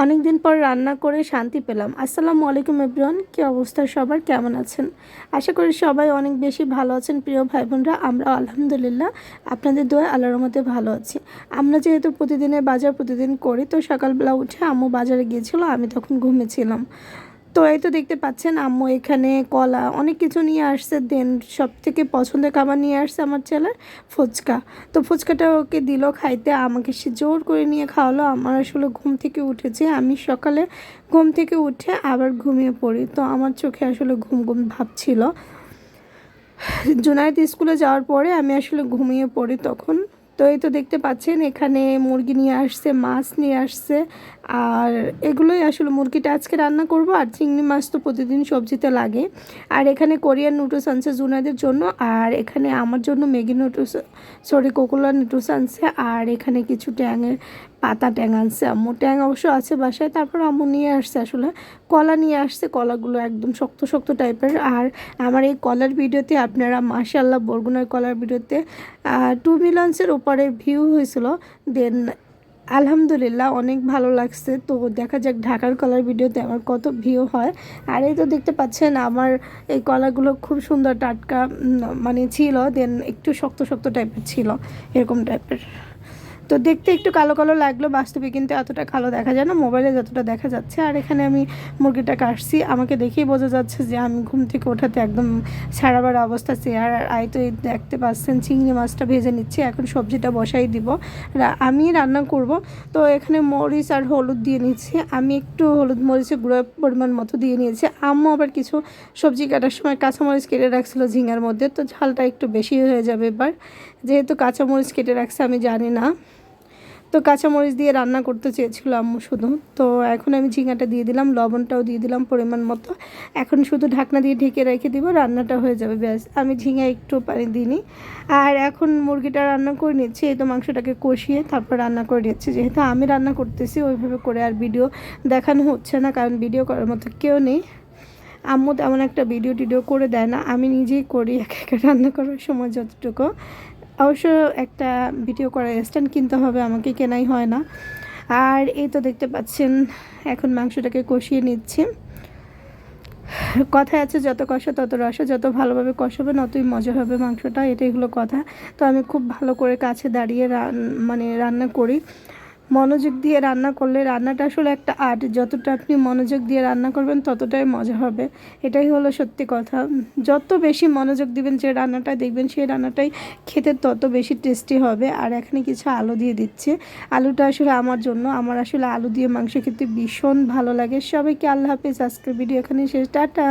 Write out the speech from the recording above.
অনেক দিন পর রান্না করে শান্তি পেলাম। আসসালামু আলাইকুম, এভরিওয়ান। কি অবস্থা সবার? কেমন আছেন? আশা করি সবাই অনেক বেশি ভালো আছেন, প্রিয় ভাই বোনরা আমরা আলহামদুলিল্লাহ আপনাদের দোয়া আল্লাহর মধ্যে ভালো আছি। আমরা যেহেতু প্রতিদিনের বাজার প্রতিদিন করি, তো সকালবেলা উঠে আম্মু বাজারে গিয়েছিল, আমি তখন ঘুমেছিলাম তো এই তো দেখতে পাচ্ছেন আম্মু এখানে কলা, অনেক কিছু নিয়ে আসছে। দেন সব থেকে পছন্দের খাবার নিয়ে আসছে আমার ছেলের ফুচকা। তো ফুচকাটা ওকে দিল খাইতে, আমাকে সে জোর করে নিয়ে খাওয়ালো। আমার আসলে ঘুম থেকে উঠেছে। আমি সকালে ঘুম থেকে উঠে আবার ঘুমিয়ে পড়ি। তো আমার চোখে আসলে ঘুম ঘুম ভাব ছিল। জুনায়েদ স্কুলে যাওয়ার পরে আমি আসলে ঘুমিয়ে পড়ি তখন। তো এই তো দেখতে পাচ্ছেন, এখানে মুরগি নিয়ে আসছে, মাছ নিয়ে আসছে। আর এগুলোই আসলে মুরগিটা আজকে রান্না করব, আর চিংড়ি মাছ তো প্রতিদিন সবজিতে লাগে। আর এখানে কোরিয়ান নুডলস আনছে জুনাদের জন্য, আর এখানে আমার জন্য Maggi noodles, sorry, Kokola noodles আনছে, আর এখানে কিছু ট্যাঙের পাতা ট্যাং আনছে। আম্মু ট্যাং অবশ্য আছে বাসায়, তারপর আম্মু নিয়ে আসছে আসলে। কলা নিয়ে আসছে, কলাগুলো একদম শক্ত শক্ত টাইপের। আর আমার এই কলার ভিডিওতে আপনারা মাশাল্লাহ বরগুনার কলার ভিডিওতে টু মিলিয়ন্সের উপরে ভিউ হয়েছিল দেন আলহামদুলিল্লাহ অনেক ভালো লাগছে। তো দেখা যাক ঢাকার কলার ভিডিওতে আমার কত ভিউ হয়। আর এই তো দেখতে পাচ্ছেন আমার এই কলাগুলো খুব সুন্দর টাটকা মানে ছিল দেন একটু শক্ত শক্ত টাইপের ছিল, এরকম টাইপের তো দেখতে একটু কালো কালো লাগল বাস্তবে, কিন্তু এতটা কালো দেখা যায় না, মোবাইলে যতটা দেখা যাচ্ছে। আর এখানে আমি মুরগিটা কাটছি, আমাকে দেখেই বোঝা যাচ্ছে যে আমি ঘুম থেকে ওঠাতে একদম ছাড়াবার অবস্থা চেয়ার আর আই তো দেখতে পাচ্ছেন, চিংড়ি মাছটা ভেজে নিচ্ছি, এখন সবজিটা বসাই দিব। আমি রান্না করব, তো এখানে মরিচ আর হলুদ দিয়ে নিচ্ছি। আমি একটু হলুদ মরিচের গুঁড়ো পরিমাণ মতো দিয়ে নিয়েছি। আম্মু আবার কিছু সবজি কাটার সময় কাঁচামরিচ কেটে রাখছিল ঝিঙার মধ্যে, তো ঝালটা একটু বেশি হয়ে যাবে এবার। যেহেতু কাঁচামরিচ কেটে রাখছে, আমি জানি না। তো কাঁচামরিচ দিয়ে রান্না করতে চেয়েছিলাম আম্মু শুধু। তো এখন আমি ঝিঙাটা দিয়ে দিলাম, লবণটাও দিয়ে দিলাম পরিমাণ মতো। এখন শুধু ঢাকনা দিয়ে ঢেকে রেখে দিব, রান্নাটা হয়ে যাবে, ব্যাস। আমি ঝিঙা একটু পানি দিইনি। আর এখন মুরগিটা রান্না করে নিচ্ছি, এই তো মাংসটাকে কষিয়ে তারপর রান্না করে নিচ্ছি। যেহেতু আমি রান্না করতেছি, ওইভাবে করে আর ভিডিও দেখানো হচ্ছে না, কারণ ভিডিও করার মতো কেউ নেই। আম্মু তেমন একটা ভিডিও টিডিও করে দেয় না, আমি নিজেই করি একা একা রান্না করার সময় যতটুকু। অবশ্য একটা ভিডিও করার স্ট্যান্ড কিনতে হবে, আমাকে কেনাই হয় না। আর এই তো দেখতে পাচ্ছেন, এখন মাংসটাকে কষিয়ে নিচ্ছি। কথা আছে, যত কষা তত রসা, যত ভালোভাবে কষাবে অতই মজা হবে মাংসটা, এটাই হলো কথা। তো আমি খুব ভালো করে কাছে দাঁড়িয়ে মানে রান্না করি। মনোযোগ দিয়ে রান্না করলে রান্নাটা আসলে একটা আর্ট। যতটা আপনি মনোযোগ দিয়ে রান্না করবেন, ততটাই মজা হবে। এটাই হলো সত্যি কথা। যত বেশি মনোযোগ দিবেন, যে রান্নাটা দেখবেন, সেই রান্নাটাই খেতে তত বেশি টেস্টি হবে। আর এখানে কিছু আলু দিয়ে দিচ্ছে। আলুটা আসলে আমার জন্য। আমার আসলে আলু দিয়ে মাংস খেতে ভীষণ ভালো লাগে। সবাইকে আল্লাহ হাফিজ। আজকের ভিডিও এখানে শেষ। টাটা!